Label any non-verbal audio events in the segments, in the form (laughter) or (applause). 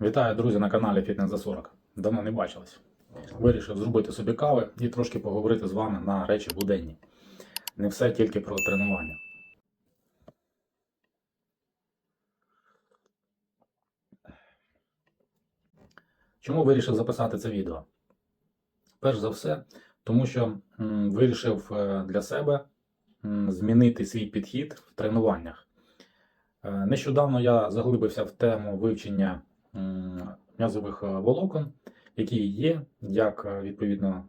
Вітаю, друзі, на каналі Фітнес за 40. Давно не бачились. Вирішив зробити собі кави і трошки поговорити з вами на речі буденні. Не все тільки про тренування. Чому вирішив записати це відео? Перш за все, тому що вирішив е, для себе змінити свій підхід в тренуваннях. Е, Нещодавно я заглибився в тему вивчення м'язових е, волокон, які є, як е, відповідно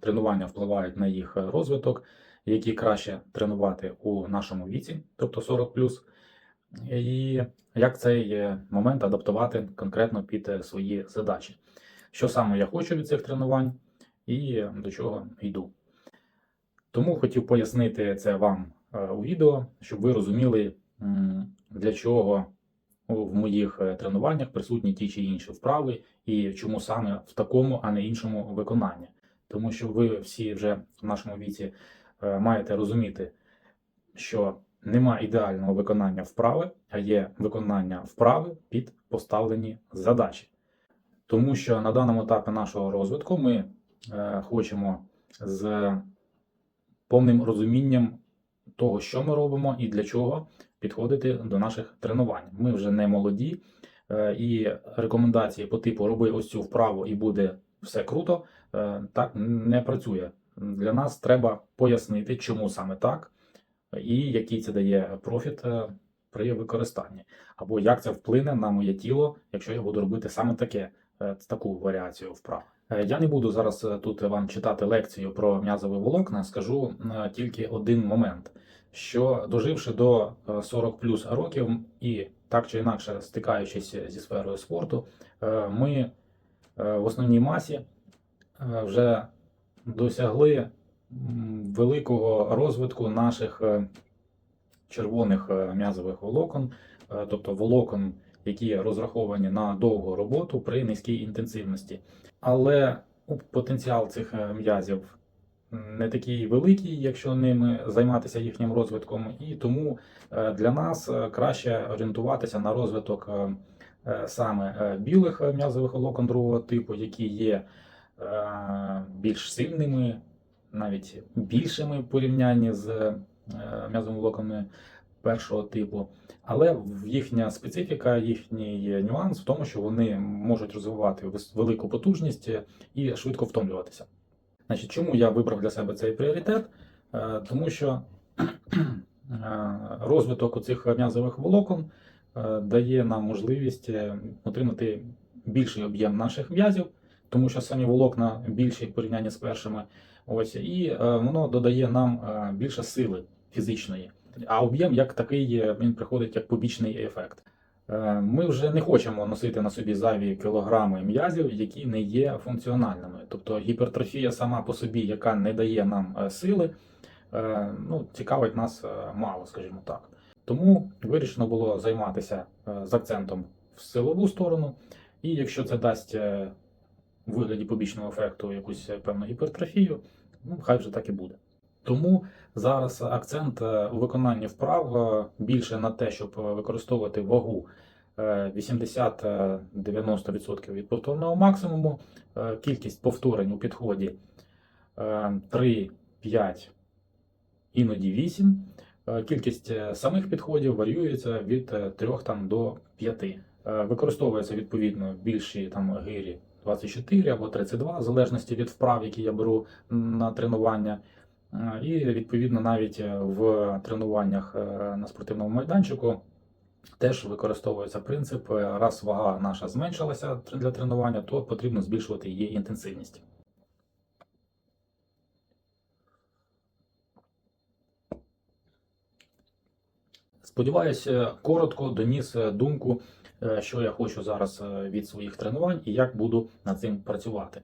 тренування впливають на їх е, розвиток, які краще тренувати у нашому віці, тобто 40 і як цей момент адаптувати конкретно під свої задачі. Що саме я хочу від цих тренувань і до чого йду. Тому хотів пояснити це вам у відео, щоб ви розуміли, для чого в моїх е, тренуваннях присутні ті чи інші вправи, і чому саме в такому, а не іншому виконанні. Тому що ви всі вже в нашому віці е, маєте розуміти, що нема ідеального виконання вправи, а є виконання вправи під поставлені задачі. Тому що на даному етапі нашого розвитку ми е, хочемо з повним розумінням того, що ми робимо і для чого підходити до наших тренувань. Ми вже не молоді, е, і рекомендації по типу роби ось цю вправу і буде все круто, е, так не працює. Для нас треба пояснити, чому саме так, і який це дає профіт е, при використанні, або як це вплине на моє тіло, якщо я буду робити саме таке, таку варіацію вправ. Я не буду зараз тут вам читати лекцію про м'язові волокна, скажу тільки один момент що доживши до е, 40 плюс років і так чи інакше стикаючись зі сферою спорту, е, ми е, в основній масі е, вже досягли великого розвитку наших е, червоних е, м'язових волокон, е, тобто волокон, які розраховані на довгу роботу при низькій інтенсивності. Але потенціал цих е, м'язів не такий великий, якщо ними займатися їхнім розвитком, і тому е, для нас е, краще орієнтуватися на розвиток е, саме білих м'язових волокон другого типу, які є більш сильними, навіть більшими в порівнянні з м'язовими волоконами першого типу. Але їхня специфіка, їхній нюанс в тому, що вони можуть розвивати велику потужність і швидко втомлюватися. Значить, чому я вибрав для себе цей пріоритет? Е, Тому що (clears throat) е, розвиток оцих м'язових волокон е, дає нам можливість отримати більший об'єм наших м'язів, тому що самі волокна більші в порівнянні з першими. Ось, і воно додає нам більше сили фізичної. А об'єм як такий він приходить як побічний ефект. Е, Ми вже не хочемо носити на собі зайві кілограми м'язів, які не є функціональними. Тобто гіпертрофія сама по собі, яка не дає нам е, сили, е, ну, цікавить нас мало, скажімо так. Тому вирішено було займатися з акцентом в силову сторону, і якщо це дасть у вигляді побічного ефекту якусь певну гіпертрофію, ну хай вже так і буде. Тому зараз акцент е, у виконанні вправ е, більше на те, щоб е, використовувати вагу е, 80-90% від повторного максимуму, кількість повторень у підході е, 3, 5, іноді 8. Е, Кількість самих підходів варіюється від 3 там, до 5. Е, Використовується відповідно більші там гирі 24 або 32, в залежності від вправ, які я беру на тренування. Е, І відповідно навіть е, в тренуваннях е, на спортивному майданчику теж використовується принцип: раз вага наша зменшилася для тренування, то потрібно збільшувати її інтенсивність. Сподіваюся, коротко доніс думку, що я хочу зараз від своїх тренувань і як буду над цим працювати.